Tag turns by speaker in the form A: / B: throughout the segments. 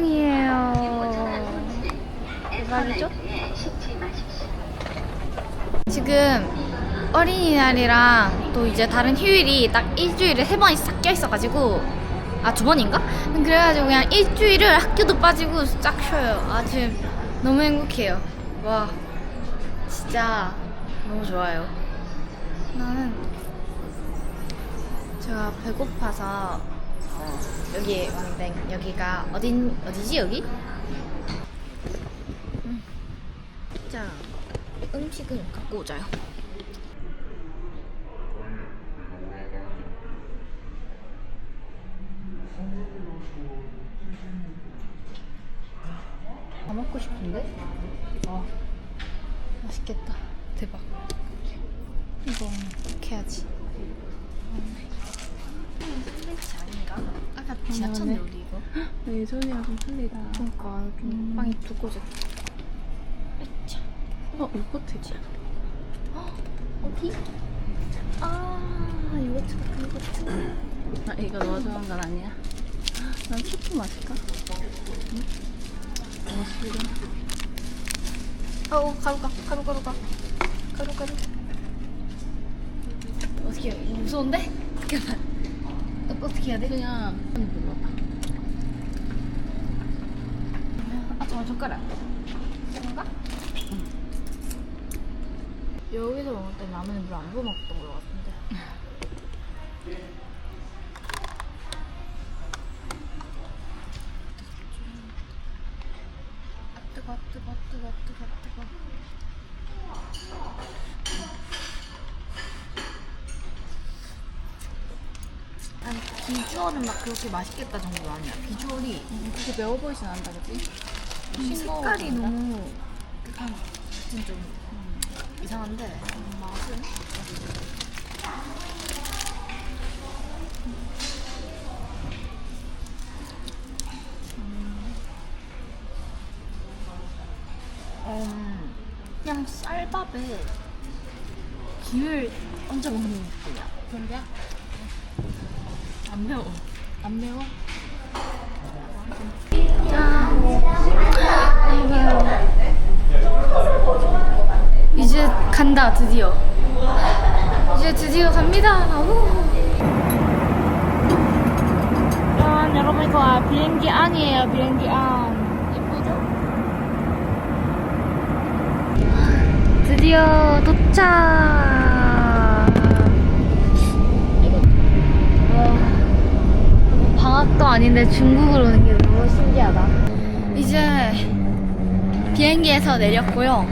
A: 짱이에요. 대박이죠? 지금 어린이날이랑 또 이제 다른 휴일이 딱 일주일에 세 번이 싹 껴있어가지고 아 두 번인가? 그래가지고 그냥 일주일을 학교도 빠지고 쫙 쉬어요. 아 지금 너무 행복해요. 와 진짜 너무 좋아요. 나는 제가 배고파서 어, 여기 왕댕 여기가 어딘 어디지 여기? 음. 자 음식을 갖고 오자요. 다 먹고 싶은데? 아 맛있겠다. 대박. 이거 이렇게 해야지. 샌드위치 아닌가? 아까 지나쳤네. 우리 이거.
B: 예전이랑 좀 틀리다.
A: 그러니까 좀
B: 음.
A: 빵이 두꺼워졌다. 자,
B: 어, 이거 되지.
A: 어디? 아, 요거트 같은 요거트.
B: 아, 이거 너 좋아하는 건 아니야? 난 치킨 맛일까? 응? 어, 싫어.
A: 어, 가루 가, 가루 가루 가, 가루 가루. 어떻게 해? 무서운데? 잠깐만. 어, 어떻게 해야 돼?
B: 그냥 한 눌러봐.
A: 아, 잠깐 젓가락. 이건가? 여기서 먹을 때 라면에 물안 부어 먹었던 것 같은데. 아, 뜨거, 뜨거, 뜨거, 뜨거, 뜨거. 아니 비주얼은 막 그렇게 맛있겠다 정도 아니야. 비주얼이
B: 음, 그게 매워 보이진 않는다, 그치?
A: 이
B: 싱거워
A: 색깔이
B: 보인다?
A: 너무 약간 진짜 좀 이상한데 맛은 음, 그냥 쌀밥에 김을 얹어 먹는 느낌이야.
B: 그런데야?
A: 안 매워.
B: 안 매워?
A: 이제 간다 드디어 이제 드디어 갑니다 우. 짠 여러분 이거 비행기 안이에요 비행기 안 예쁘죠? 드디어 도착 와, 방학도 아닌데 중국을 오는 게 너무 신기하다 이제 비행기에서 내렸고요.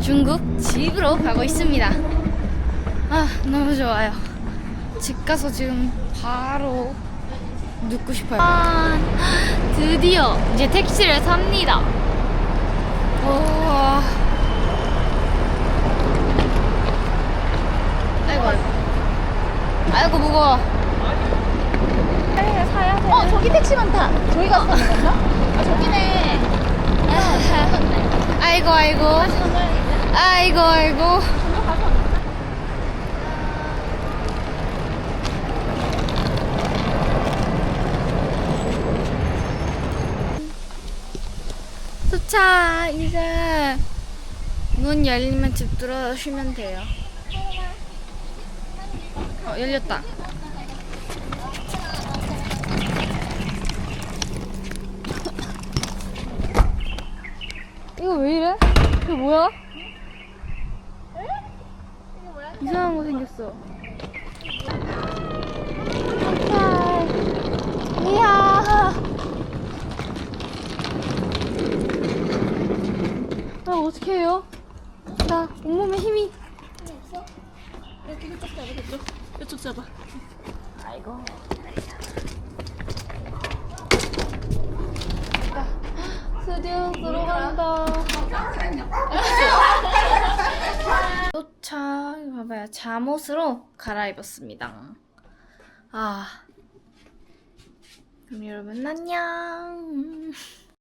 A: 중국 집으로 가고 있습니다. 아, 너무 좋아요. 집 가서 지금 바로 눕고 싶어요. 아, 드디어 이제 택시를 삽니다. 우와. 아이고. 아이고, 무거워. 빨리 사야 돼.
B: 어, 저기 택시 많다. 저희가 타는 건가? 아, 저기네.
A: 아이고, 아이고. 아이고, 아이고. 도착! 이제 문 열리면 집 들어오시면 돼요. 어, 열렸다. 이거 왜 이래? 이거 뭐야? 이상한 거 생겼어. 아, 이야. 아 어떻게 해요? 나 온몸에 힘이.
B: 이쪽 잡아, 이쪽. 이쪽 잡아.
A: 아이고. 드디어 들어간다. 도착. 봐봐요. 잠옷으로 갈아입었습니다. 아. 그럼 여러분 안녕.